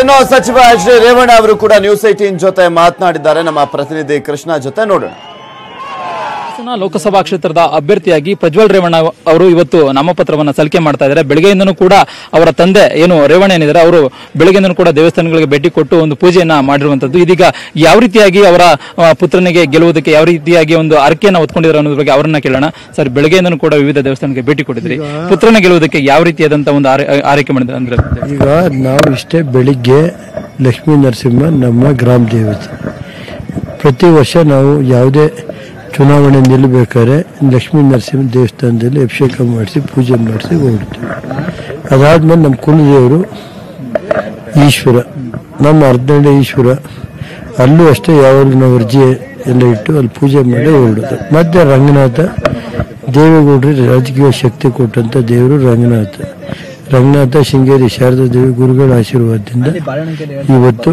ಇನ್ನು ಸಚಿವ H D Revanna ಅವರು ಕೂಡ ನ್ಯೂಸ್ ಏಟೀನ್ ಜೊತೆ ಮಾತನಾಡಿದ್ದಾರೆ. ನಮ್ಮ ಪ್ರತಿನಿಧಿ ಕೃಷ್ಣ ಜೊತೆ ನೋಡೋಣ. ಹಾಸನ ಲೋಕಸಭಾ ಕ್ಷೇತ್ರದ ಅಭ್ಯರ್ಥಿಯಾಗಿ ಪ್ರಜ್ವಲ್ ರೇವಣ್ಣ ಅವರು ಇವತ್ತು ನಾಮಪತ್ರವನ್ನು ಸಲ್ಲಿಕೆ ಮಾಡ್ತಾ ಇದ್ದಾರೆ. ಬೆಳಗ್ಗೆಯಿಂದನೂ ಕೂಡ ಅವರ ತಂದೆ ಏನು ರೇವಣ್ಣ ಏನಿದ್ದಾರೆ ಅವರು ಬೆಳಗ್ಗೆಯಿಂದನೂ ಕೂಡ ದೇವಸ್ಥಾನಗಳಿಗೆ ಭೇಟಿ ಕೊಟ್ಟು ಒಂದು ಪೂಜೆಯನ್ನ ಮಾಡಿರುವಂತದ್ದು. ಇದೀಗ ಯಾವ ರೀತಿಯಾಗಿ ಅವರ ಪುತ್ರನಿಗೆ ಗೆಲ್ಲುವುದಕ್ಕೆ ಯಾವ ರೀತಿಯಾಗಿ ಒಂದು ಆರಕೆಯನ್ನು ಹೊತ್ಕೊಂಡಿದ್ದಾರೆ ಅನ್ನೋದ್ರ ಬಗ್ಗೆ ಅವರನ್ನ ಕೇಳೋಣ. ಸರ್ ಬೆಳಗ್ಗೆಯಿಂದನೂ ಕೂಡ ವಿವಿಧ ದೇವಸ್ಥಾನಕ್ಕೆ ಭೇಟಿ ಕೊಟ್ಟಿದ್ರಿ ಪುತ್ರನ ಗೆಲ್ಲುವುದಕ್ಕೆ ಯಾವ ರೀತಿಯಾದಂತಹ ಒಂದು ಆರೈ- ಆರೈಕೆ ಮಾಡಿದ್ರೆ ಅಂದ್ರೆ? ಈಗ ನಾವು ಇಷ್ಟೇ ಬೆಳಿಗ್ಗೆ ಲಕ್ಷ್ಮೀ ನರಸಿಂಹ ನಮ್ಮ ಗ್ರಾಮ ದೇವತೆ ಪ್ರತಿ ವರ್ಷ ನಾವು ಯಾವುದೇ ಚುನಾವಣೆ ನಿಲ್ಲಬೇಕಾದ್ರೆ ಲಕ್ಷ್ಮೀ ನರಸಿಂಹ ದೇವಸ್ಥಾನದಲ್ಲಿ ಅಭಿಷೇಕ ಮಾಡಿಸಿ ಪೂಜೆ ಮಾಡಿಸಿ ಹೊರಡ್ತೀವಿ ಅದಾದ್ಮೇಲೆ ನಮ್ಮ ಕುಲದೇವರು ಈಶ್ವರ ನಮ್ಮ ಅರ್ಧಂಡೆ ಈಶ್ವರ ಅಲ್ಲೂ ಅಷ್ಟೇ ಯಾವಾಗಲೂ ನಾವು ಅರ್ಜಿ ಎಲ್ಲ ಇಟ್ಟು ಅಲ್ಲಿ ಪೂಜೆ ಮಾಡಿ ಹೊರಡೋದು ಮತ್ತೆ ರಂಗನಾಥ ದೇವೇಗೌಡರಿಗೆ ರಾಜಕೀಯ ಶಕ್ತಿ ಕೊಟ್ಟಂತ ದೇವರು ರಂಗನಾಥ. ರಂಗನಾಥ ಶೃಂಗೇರಿ ಶಾರದಾ ದೇವಿ ಗುರುಗಳ ಆಶೀರ್ವಾದದಿಂದ ಇವತ್ತು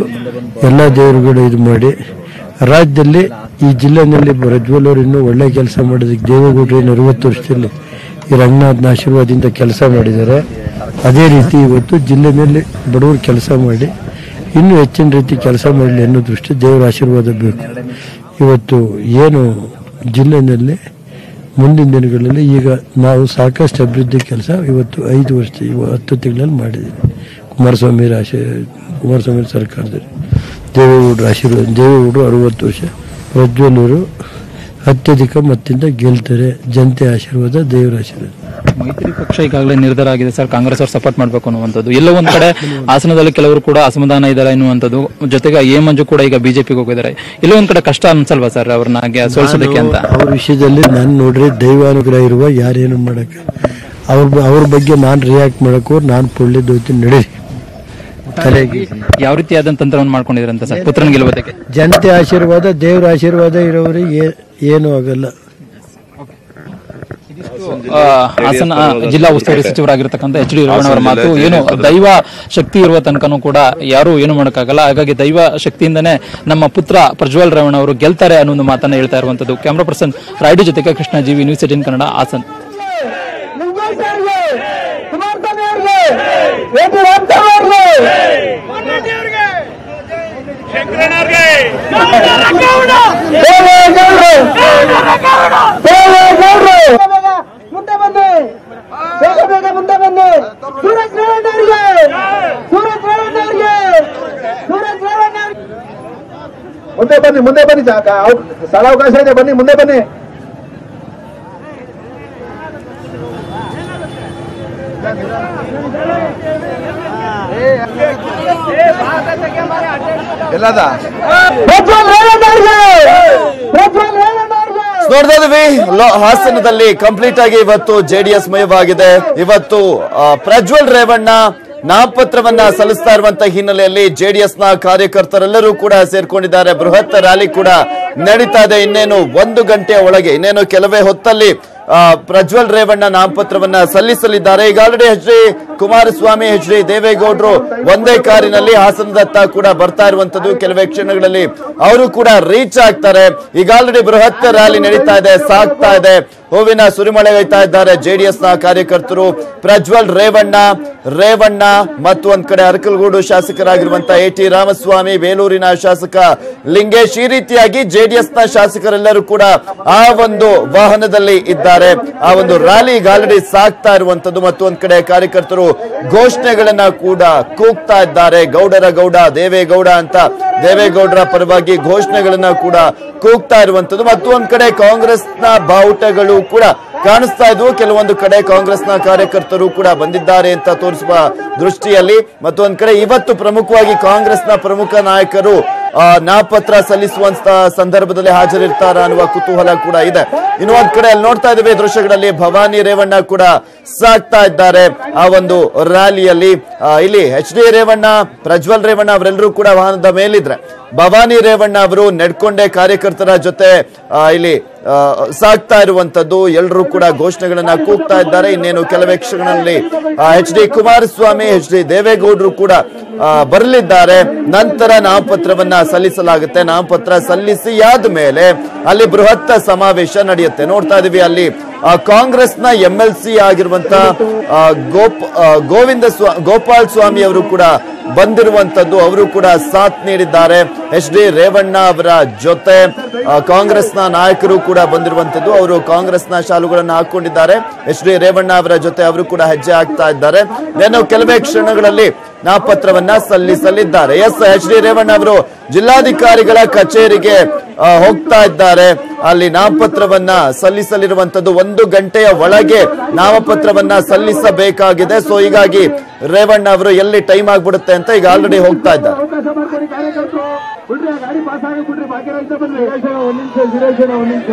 ಎಲ್ಲ ದೇವರುಗಳು ಇದು ಮಾಡಿ ರಾಜ್ಯದಲ್ಲಿ ಈ ಜಿಲ್ಲೆನಲ್ಲಿ ಪ್ರಜ್ವಲ್ ಅವರು ಇನ್ನೂ ಒಳ್ಳೆ ಕೆಲಸ ಮಾಡೋದಕ್ಕೆ ದೇವೇಗೌಡರು ಏನು ಅರವತ್ತು ವರ್ಷದಲ್ಲಿ ಈ ರಂಗನಾಥನ ಆಶೀರ್ವಾದದಿಂದ ಕೆಲಸ ಮಾಡಿದ್ದಾರೆ. ಅದೇ ರೀತಿ ಇವತ್ತು ಜಿಲ್ಲೆಯಲ್ಲಿ ಬಡವರು ಕೆಲಸ ಮಾಡಿ, ಇನ್ನೂ ಹೆಚ್ಚಿನ ರೀತಿ ಕೆಲಸ ಮಾಡಲಿ ಅನ್ನೋ ದೃಷ್ಟಿ ದೇವರ ಆಶೀರ್ವಾದ ಬೇಕು. ಇವತ್ತು ಏನು ಜಿಲ್ಲೆಯಲ್ಲಿ ಮುಂದಿನ ದಿನಗಳಲ್ಲಿ ಈಗ ನಾವು ಸಾಕಷ್ಟು ಅಭಿವೃದ್ಧಿ ಕೆಲಸ ಇವತ್ತು ಐದು ವರ್ಷ, ಇವ ಹತ್ತು ತಿಂಗಳಲ್ಲಿ ಮಾಡಿದ್ದೀವಿ. ಕುಮಾರಸ್ವಾಮಿ ರಾಶಿ, ಕುಮಾರಸ್ವಾಮಿ ಸರ್ಕಾರದಲ್ಲಿ. ದೇವೇಗೌಡರ ಆಶೀರ್ವಾದ ದೇವೇಗೌಡರು ಅರುವತ್ತು ವರ್ಷ ಪ್ರಜ್ವಲರು ಅತ್ಯಧಿಕ ಮತ್ತಿಂದ ಗೆಲ್ತಾರೆ. ಜನತೆ ಆಶೀರ್ವಾದ ದೇವರ ಆಶೀರ್ವಾದ. ಮೈತ್ರಿ ಪಕ್ಷ ಈಗಾಗಲೇ ನಿರ್ಧಾರ ಆಗಿದೆ ಸರ್. ಕಾಂಗ್ರೆಸ್ ಅವರು ಸಪೋರ್ಟ್ ಮಾಡಬೇಕು ಅನ್ನುವಂಥದ್ದು. ಎಲ್ಲೋ ಒಂದ್ ಕಡೆ ಹಾಸನದಲ್ಲಿ ಕೆಲವರು ಕೂಡ ಅಸಮಾಧಾನ ಇದ್ದಾರೆ ಅನ್ನುವಂಥದ್ದು. ಜೊತೆಗೆ ಎ ಮಂಜು ಕೂಡ ಈಗ ಬಿಜೆಪಿಗೆ ಹೋಗಿದ್ದಾರೆ. ಎಲ್ಲೋ ಒಂದ್ ಕಡೆ ಕಷ್ಟ ಅನ್ಸಲ್ವಾ ಸರ್ ಅವ್ರನ್ನ ಸೋಲಿಸೋದಕ್ಕೆ ಅಂತ? ಅವ್ರ ವಿಷಯದಲ್ಲಿ ನಾನು ನೋಡ್ರಿ ದೈವಾನುಗ್ರಹ ಇರುವ ಯಾರೇನು ಮಾಡಕ್ಕೆ. ಅವ್ರ ಅವ್ರ ಬಗ್ಗೆ ನಾನು ರಿಯಾಕ್ಟ್ ಮಾಡಕ್ಕೂ ನಾನು ಪೊಳ್ಳಿದ್ದು ದೋತಿ ನಡೀರಿ. ತಲೆಗೆ ಯಾವ ರೀತಿಯಾದ ತಂತ್ರವನ್ನು ಮಾಡ್ಕೊಂಡಿದ್ರಂತ ಸರ್? ಪುತ್ರನ ಗೆಲ್ಲುವುದಕ್ಕೆ ಜನತೆ ಆಶೀರ್ವಾದ ದೇವರ ಆಶೀರ್ವಾದ ಇರೋರಿಗೆ ಏನು ಆಗಲ್ಲ. ಆ, ಹಾಸನ ಜಿಲ್ಲಾ ಉಸ್ತುವಾರಿ ಸಚಿವರಾಗಿರ್ತಕ್ಕಂಥ ಎಚ್ ಡಿ ರೇವಣ್ಣ ಅವರ ಮಾತು ಏನು ದೈವ ಶಕ್ತಿ ಇರುವ ತನಕನೂ ಕೂಡ ಯಾರು ಏನು ಮಾಡೋಕ್ಕಾಗಲ್ಲ. ಹಾಗಾಗಿ ದೈವ ಶಕ್ತಿಯಿಂದನೇ ನಮ್ಮ ಪುತ್ರ ಪ್ರಜ್ವಲ್ ರೇವಣ್ಣ ಅವರು ಗೆಲ್ತಾರೆ ಅನ್ನೋ ಒಂದು ಮಾತನ್ನ ಹೇಳ್ತಾ ಇರುವಂತದ್ದು ಕ್ಯಾಮ್ರಾ ಪರ್ಸನ್ ರಾಯ್ಡು ಜೊತೆಗೆ Krishna G V news eighteen Kannada Hassan Lingesh ಅವ್ರಿಗೆ ಕುಮಾರಸ್ವಾಮಿ ಅವ್ರಿಗೆ ಯಡಿಯೂರಪ್ಪ ಅವ್ರಿಗೆ ದೇವೇಗೌಡ್ರು ದೇವೇಗೌಡ್ರು ಮುಂದೆ ಬನ್ನಿ. ಬೇಗ ಬೇಗ ಮುಂದೆ ಬನ್ನಿ. ಸೂರಜ್ ರೇವಣ್ಣ ಅವರಿಗೆ ಸೂರಜ್ ರೇವಣ್ಣ ಅವರಿಗೆ ಸೂರಜ್ ಮುಂದೆ ಬನ್ನಿ ಮುಂದೆ ಬನ್ನಿ. ಜಾಗ ಅವ್- ಸ್ಥಳ ಅವಕಾಶ ಇದೆ. ಬನ್ನಿ ಮುಂದೆ ಬನ್ನಿ. ಎಲ್ಲದ? ನೋಡ್ತಾ ಇದೀವಿ ಹಾಸನದಲ್ಲಿ ಕಂಪ್ಲೀಟ್ ಆಗಿ ಇವತ್ತು ಜೆಡಿಎಸ್ ಮಯವಾಗಿದೆ. ಇವತ್ತು ಪ್ರಜ್ವಲ್ ರೇವಣ್ಣ ನಾಮಪತ್ರವನ್ನ ಸಲ್ಲಿಸ್ತಾ ಇರುವಂತಹ ಹಿನ್ನೆಲೆಯಲ್ಲಿ ಜೆಡಿಎಸ್ನ ಕಾರ್ಯಕರ್ತರೆಲ್ಲರೂ ಕೂಡ ಸೇರ್ಕೊಂಡಿದ್ದಾರೆ. ಬೃಹತ್ ರ್ಯಾಲಿ ಕೂಡ ನಡೀತಾ ಇದೆ. ಇನ್ನೇನು ಒಂದು ಗಂಟೆಯ ಒಳಗೆ ಇನ್ನೇನು ಕೆಲವೇ ಹೊತ್ತಲ್ಲಿ ಪ್ರಜ್ವಲ್ ರೇವಣ್ಣ ನಾಮಪತ್ರವನ್ನ ಸಲ್ಲಿಸಲಿದ್ದಾರೆ. ಈಗಾಗಲೇ H D Kumaraswamy, H D ದೇವೇಗೌಡರು ಒಂದೇ ಕಾರಿನಲ್ಲಿ ಹಾಸನದತ್ತ ಕೂಡ ಬರ್ತಾ ಇರುವಂತದ್ದು ಕೆಲವೇ ಕ್ಷಣಗಳಲ್ಲಿ ಅವರು ಕೂಡ ರೀಚ್ ಆಗ್ತಾರೆ. ಈಗಾಗಲೇ ಬೃಹತ್ ರ್ಯಾಲಿ ನಡೀತಾ ಇದೆ, ಸಾಗ್ತಾ ಇದೆ. ಹೂವಿನ ಸುರಿಮಳೆ ಒಯ್ತಾ ಇದ್ದಾರೆ. ಜೆಡಿಎಸ್ನ ಕಾರ್ಯಕರ್ತರು ಪ್ರಜ್ವಲ್ ರೇವಣ್ಣ ರೇವಣ್ಣ ಮತ್ತು ಒಂದ್ ಕಡೆ ಅರಕಲಗೂಡು ಶಾಸಕರಾಗಿರುವಂತ ಎ ಟಿ ರಾಮಸ್ವಾಮಿ, ಬೇಲೂರಿನ ಶಾಸಕ ಲಿಂಗೇಶ್ ಈ ರೀತಿಯಾಗಿ ಜೆಡಿಎಸ್ನ ಶಾಸಕರೆಲ್ಲರೂ ಕೂಡ ಆ ಒಂದು ವಾಹನದಲ್ಲಿ ಇದ್ದಾರೆ. ಆ ಒಂದು ರ್ಯಾಲಿ ಗಾಲಡಿ ಸಾಗ್ತಾ ಇರುವಂತದ್ದು ಮತ್ತು ಒಂದ್ ಕಡೆ ಕಾರ್ಯಕರ್ತರು ಘೋಷಣೆಗಳನ್ನ ಕೂಡ ಕೂಗ್ತಾ ಇದ್ದಾರೆ. ಗೌಡರ ಗೌಡ, ದೇವೇಗೌಡ ಅಂತ ದೇವೇಗೌಡರ ಪರವಾಗಿ ಘೋಷಣೆಗಳನ್ನ ಕೂಡ ಕೂಗ್ತಾ ಇರುವಂತದ್ದು ಮತ್ತು ಒಂದ್ ಕಡೆ ಕಾಂಗ್ರೆಸ್ನ ಬಾವುಟಗಳು ಕೂಡ ಕಾಣಿಸ್ತಾ ಇದ್ವು. ಕೆಲವೊಂದು ಕಡೆ ಕಾಂಗ್ರೆಸ್ನ ಕಾರ್ಯಕರ್ತರು ಕೂಡ ಬಂದಿದ್ದಾರೆ ಅಂತ ತೋರಿಸುವ ದೃಷ್ಟಿಯಲ್ಲಿ ಮತ್ತೊಂದ್ ಕಡೆ ಇವತ್ತು ಪ್ರಮುಖವಾಗಿ ಕಾಂಗ್ರೆಸ್ನ ಪ್ರಮುಖ ನಾಯಕರು ಆ, ನಾಮಪತ್ರ ಸಲ್ಲಿಸುವಂತ ಸಂದರ್ಭದಲ್ಲಿ ಹಾಜರಿರ್ತಾರ ಅನ್ನುವ ಕುತೂಹಲ ಕೂಡ ಇದೆ. ಇನ್ನು ಒಂದ್ ಕಡೆ ಅಲ್ಲಿ ನೋಡ್ತಾ ಇದ್ದೇವೆ ದೃಶ್ಯಗಳಲ್ಲಿ ಭವಾನಿ ರೇವಣ್ಣ ಕೂಡ ಸಾಕ್ತಾ ಇದ್ದಾರೆ ಆ ಒಂದು ರ್ಯಾಲಿಯಲ್ಲಿ. ಇಲ್ಲಿ ಎಚ್ ಡಿ ರೇವಣ್ಣ ಪ್ರಜ್ವಲ್ ರೇವಣ್ಣ ಅವರೆಲ್ಲರೂ ಕೂಡ ವಾಹನದ ಮೇಲಿದ್ರೆ. ಭವಾನಿ ರೇವಣ್ಣ ಅವರು ನಡ್ಕೊಂಡೆ ಕಾರ್ಯಕರ್ತರ ಜೊತೆ ಇಲ್ಲಿ ಸಾಕ್ತಾ ಇರುವಂತದ್ದು. ಎಲ್ಲರೂ ಕೂಡ ಘೋಷಣೆಗಳನ್ನ ಕೂಗ್ತಾ ಇದ್ದಾರೆ. ಇನ್ನೇನು ಕೆಲವೇ ಕ್ಷಣಗಳಲ್ಲಿ H D Kumaraswamy H D ದೇವೇಗೌಡರು ಕೂಡ ಬರಲಿದ್ದಾರೆ. ನಂತರ ನಾಮಪತ್ರವನ್ನ ಸಲ್ಲಿಸಲಾಗುತ್ತೆ. ನಾಮಪತ್ರ ಸಲ್ಲಿಸಿ ಆದ ಮೇಲೆ ಅಲ್ಲಿ ಬೃಹತ್ ಸಮಾವೇಶ ನಡೆಯುತ್ತೆ. ನೋಡ್ತಾ ಇದೀವಿ ಅಲ್ಲಿ. ಕಾಂಗ್ರೆಸ್ನ ಎಂ ಎಲ್ ಸಿ ಆಗಿರುವಂತ ಗೋಪ ಗೋವಿಂದ ಸ್ವಾ, ಗೋಪಾಲ್ ಸ್ವಾಮಿ ಅವರು ಕೂಡ ಬಂದಿರುವಂತದ್ದು ಅವರು ಕೂಡ ಸಾಥ್ ನೀಡಿದ್ದಾರೆ. ಎಚ್ ಡಿ ರೇವಣ್ಣ ಅವರ ಜೊತೆ ಕಾಂಗ್ರೆಸ್ನ ನಾಯಕರು ಕೂಡ ಬಂದಿರುವಂತದ್ದು ಅವರು ಕಾಂಗ್ರೆಸ್ನ ಶಾಲುಗಳನ್ನು ಹಾಕೊಂಡಿದ್ದಾರೆ. ಎಚ್ ಡಿ ರೇವಣ್ಣ ಅವರ ಜೊತೆ ಅವರು ಕೂಡ ಹೆಜ್ಜೆ ಹಾಕ್ತಾ ಇದ್ದಾರೆ. ಇನ್ನು ಕೆಲವೇ ಕ್ಷಣಗಳಲ್ಲಿ ನಾಪತ್ರವನ್ನ ಸಲ್ಲಿಸಲಿದ್ದಾರೆ. ಎಸ್, ಎಚ್ ಡಿ ರೇವಣ್ಣ ಅವರು ಜಿಲ್ಲಾಧಿಕಾರಿಗಳ ಕಚೇರಿಗೆ ಹೋಗ್ತಾ ಇದ್ದಾರೆ. ಅಲ್ಲಿ ನಾಮಪತ್ರವನ್ನ ಸಲ್ಲಿಸಲಿರುವಂತದ್ದು ಒಂದು ಗಂಟೆಯ ಒಳಗೆ ನಾಮಪತ್ರವನ್ನ ಸಲ್ಲಿಸಬೇಕಾಗಿದೆ. ಸೊ ಹೀಗಾಗಿ ರೇವಣ್ಣ ಅವರು ಎಲ್ಲಿ ಟೈಮ್ ಆಗ್ಬಿಡುತ್ತೆ ಅಂತ ಈಗ ಆಲ್ರೆಡಿ ಹೋಗ್ತಾ ಇದ್ದಾರೆ. ಗಾಡಿ ಬಿಡ್ರಿ ಬಾಕಿ ರೈತ ಬನ್ನಿ ಸುರೇಶಣ್ಣ ಒಂದ್ ನಿಮಿಷ ಸುರೇಶಣ್ಣ ಒಂದ್ ನಿಮಿಷ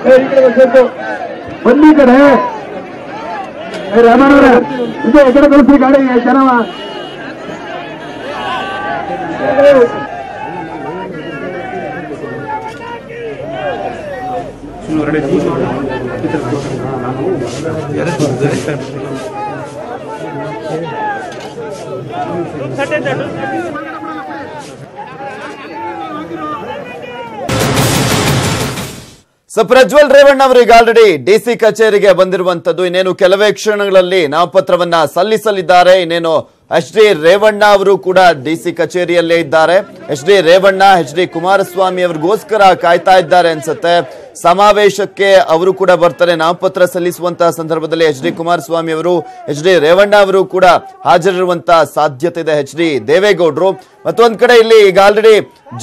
ಏ, ಈ ಕಡೆ ಬರ್ಬೇಕು ಬನ್ನಿ ಈ ಕಡೆ ಏ, ರಾಮಣ್ಣವ್ರೆ ಇದು ಈ ಕಡೆ ಕಳಿಸ್ರಿ ಗಾಡಿ ಜನವ ಸೊ ಪ್ರಜ್ವಲ್ ರೇವಣ್ಣ ಅವರು ಈಗ ಆಲ್ರೆಡಿ ಡಿಸಿ ಕಚೇರಿಗೆ ಬಂದಿರುವಂತದ್ದು. ಇನ್ನೇನು ಕೆಲವೇ ಕ್ಷಣಗಳಲ್ಲಿ ನಾಮಪತ್ರವನ್ನ ಸಲ್ಲಿಸಲಿದ್ದಾರೆ. ಇನ್ನೇನು ಎಚ್ ಡಿ ರೇವಣ್ಣ ಅವರು ಕೂಡ ಡಿಸಿ ಕಚೇರಿಯಲ್ಲೇ ಇದ್ದಾರೆ. H D Revanna, H D Kumaraswamy ಅವ್ರಿಗೋಸ್ಕರ ಕಾಯ್ತಾ ಇದ್ದಾರೆ ಅನ್ಸುತ್ತೆ. ಸಮಾವೇಶಕ್ಕೆ ಅವರು ಕೂಡ ಬರ್ತಾರೆ. ನಾಮಪತ್ರ ಸಲ್ಲಿಸುವಂತಹ ಸಂದರ್ಭದಲ್ಲಿ ಎಚ್ ಡಿ ಕುಮಾರಸ್ವಾಮಿ ಅವರು, ಎಚ್ ಡಿ ರೇವಣ್ಣ ಅವರು ಕೂಡ ಹಾಜರಿರುವಂತಹ ಸಾಧ್ಯತೆ ಇದೆ. ಎಚ್ ಡಿ ದೇವೇಗೌಡರು ಮತ್ತೊಂದ್ ಕಡೆ ಇಲ್ಲಿ ಈಗ ಆಲ್ರೆಡಿ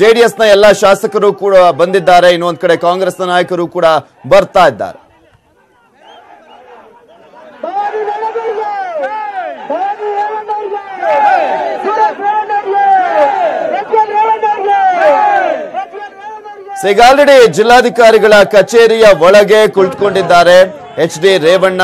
ಜೆಡಿಎಸ್ನ ಎಲ್ಲಾ ಶಾಸಕರು ಕೂಡ ಬಂದಿದ್ದಾರೆ. ಇನ್ನೊಂದ್ ಕಡೆ ಕಾಂಗ್ರೆಸ್ನ ನಾಯಕರು ಕೂಡ ಬರ್ತಾ ಇದ್ದಾರೆ ಭವಾನಿ ರೇವಣ್ಣವ್ರಿಗೆ ಭವಾನಿ ರೇವಣ್ಣವ್ರಿಗೆ ಸುರೇಶ್ ರೇವಣ್ಣವ್ರಿಗೆ ಪ್ರಜ್ವಲ್ ರೇವಣ್ಣವ್ರಿಗೆ ಪ್ರಜ್ವಲ್ ರೇವಣ್ಣವ್ರಿಗೆ ಈಗ ಆಲ್ರೆಡಿ ಜಿಲ್ಲಾಧಿಕಾರಿಗಳ ಕಚೇರಿಯ ಒಳಗೆ ಕುಳಿತುಕೊಂಡಿದ್ದಾರೆ ಎಚ್ ಡಿ ರೇವಣ್ಣ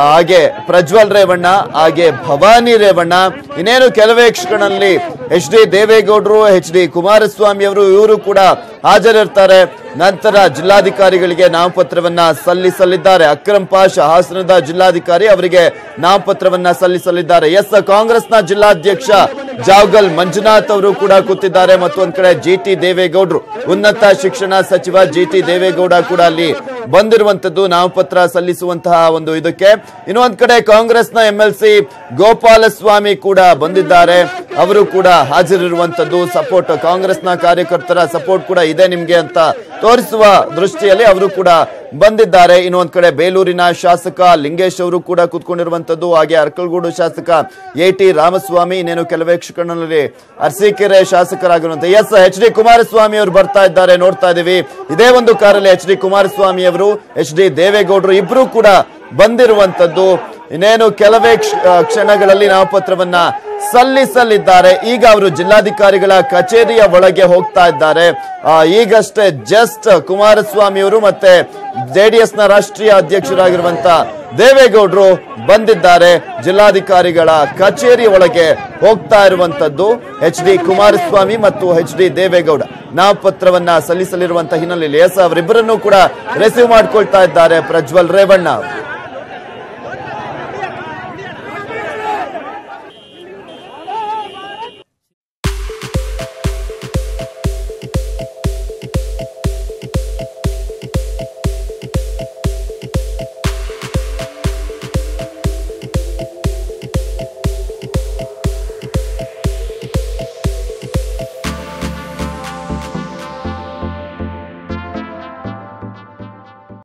ಹಾಗೆ ಪ್ರಜ್ವಲ್ ರೇವಣ್ಣ, ಹಾಗೆ ಭವಾನಿ ರೇವಣ್ಣ. ಇನ್ನೇನು ಕೆಲವೇ ಕ್ಷಣಗಳಲ್ಲಿ ಎಚ್ ಡಿ ದೇವೇಗೌಡರು, ಎಚ್ ಡಿ ಕುಮಾರಸ್ವಾಮಿ ಅವರು ಇವರು ಕೂಡ ಹಾಜರಿರ್ತಾರೆ. ನಂತರ ಜಿಲ್ಲಾಧಿಕಾರಿಗಳಿಗೆ ನಾಮಪತ್ರವನ್ನ ಸಲ್ಲಿಸಲಿದ್ದಾರೆ. ಅಕ್ರಮ್ ಪಾಷ ಹಾಸನದ ಜಿಲ್ಲಾಧಿಕಾರಿ ಅವರಿಗೆ ನಾಮಪತ್ರವನ್ನ ಸಲ್ಲಿಸಲಿದ್ದಾರೆ. ಎಸ್, ಕಾಂಗ್ರೆಸ್ನ ಜಿಲ್ಲಾಧ್ಯಕ್ಷ ಜಾವಗಲ್ ಮಂಜುನಾಥ್ ಅವರು ಕೂಡ ಕೂತಿದ್ದಾರೆ ಮತ್ತೊಂದ್ ಕಡೆ ಜಿ ಟಿ ದೇವೇಗೌಡರು. ಉನ್ನತ ಶಿಕ್ಷಣ ಸಚಿವ ಜಿ ಟಿ ದೇವೇಗೌಡ ಕೂಡ ಅಲ್ಲಿ ಬಂದಿರುವಂತದ್ದು ನಾಮಪತ್ರ ಸಲ್ಲಿಸುವಂತಹ ಒಂದು ಇದಕ್ಕೆ. ಇನ್ನೊಂದ್ ಕಡೆ ಕಾಂಗ್ರೆಸ್ನ ಎಂ ಎಲ್ ಸಿ ಗೋಪಾಲಸ್ವಾಮಿ ಕೂಡ ಬಂದಿದ್ದಾರೆ. ಅವರು ಕೂಡ ಹಾಜರಿರುವಂತದ್ದು ಸಪೋರ್ಟ್ ಕಾಂಗ್ರೆಸ್ನ ಕಾರ್ಯಕರ್ತರ ಸಪೋರ್ಟ್ ಕೂಡ ಇದೆ ನಿಮ್ಗೆ ಅಂತ ತೋರಿಸುವ ದೃಷ್ಟಿಯಲ್ಲಿ ಅವರು ಕೂಡ ಬಂದಿದ್ದಾರೆ. ಇನ್ನೊಂದ್ ಕಡೆ ಬೇಲೂರಿನ ಶಾಸಕ ಲಿಂಗೇಶ್ ಅವರು ಕೂಡ ಕೂತ್ಕೊಂಡಿರುವಂತದ್ದು, ಹಾಗೆ ಅರ್ಕಲ್ಗೂಡು ಶಾಸಕ ಎ ಟಿ ರಾಮಸ್ವಾಮಿ, ಇನ್ನೇನು ಕೆಲವೇ ಕ್ಷಣಗಳಲ್ಲಿ ಅರಸೀಕೆರೆ ಶಾಸಕರಾಗಿರುವಂತ. ಎಸ್ ಎಚ್ ಡಿ ಕುಮಾರಸ್ವಾಮಿ ಅವರು ಬರ್ತಾ ಇದ್ದಾರೆ, ನೋಡ್ತಾ ಇದೀವಿ ಇದೇ ಒಂದು ಕಾರಲ್ಲಿ ಎಚ್ ಡಿ ಕುಮಾರಸ್ವಾಮಿ ಅವರು ಎಚ್ ಡಿ ದೇವೇಗೌಡರು ಇಬ್ರು ಕೂಡ ಬಂದಿರುವಂತದ್ದು. ಇನ್ನೇನು ಕೆಲವೇ ಕ್ಷ- ಕ್ಷಣಗಳಲ್ಲಿ ನಾಮಪತ್ರವನ್ನ ಸಲ್ಲಿಸಲಿದ್ದಾರೆ. ಈಗ ಅವರು ಜಿಲ್ಲಾಧಿಕಾರಿಗಳ ಕಚೇರಿಯ ಒಳಗೆ ಹೋಗ್ತಾ ಇದ್ದಾರೆ. ಈಗಷ್ಟೇ ಜಸ್ಟ್ ಕುಮಾರಸ್ವಾಮಿ ಅವರು ಮತ್ತೆ ಜೆಡಿಎಸ್ನ ರಾಷ್ಟ್ರೀಯ ಅಧ್ಯಕ್ಷರಾಗಿರುವಂತ ದೇವೇಗೌಡರು ಬಂದಿದ್ದಾರೆ. ಜಿಲ್ಲಾಧಿಕಾರಿಗಳ ಕಚೇರಿ ಒಳಗೆ ಹೋಗ್ತಾ ಇರುವಂತದ್ದು ಎಚ್ ಡಿ ಕುಮಾರಸ್ವಾಮಿ ಮತ್ತು ಎಚ್ ಡಿ ದೇವೇಗೌಡ. ನಾಮಪತ್ರವನ್ನ ಸಲ್ಲಿಸಲಿರುವಂತ ಹಿನ್ನೆಲೆಯಲ್ಲಿ ಎಸ್ ಅವರಿಬ್ಬರನ್ನು ಕೂಡ ರಿಸೀವ್ ಮಾಡ್ಕೊಳ್ತಾ ಇದ್ದಾರೆ ಪ್ರಜ್ವಲ್ ರೇವಣ್ಣ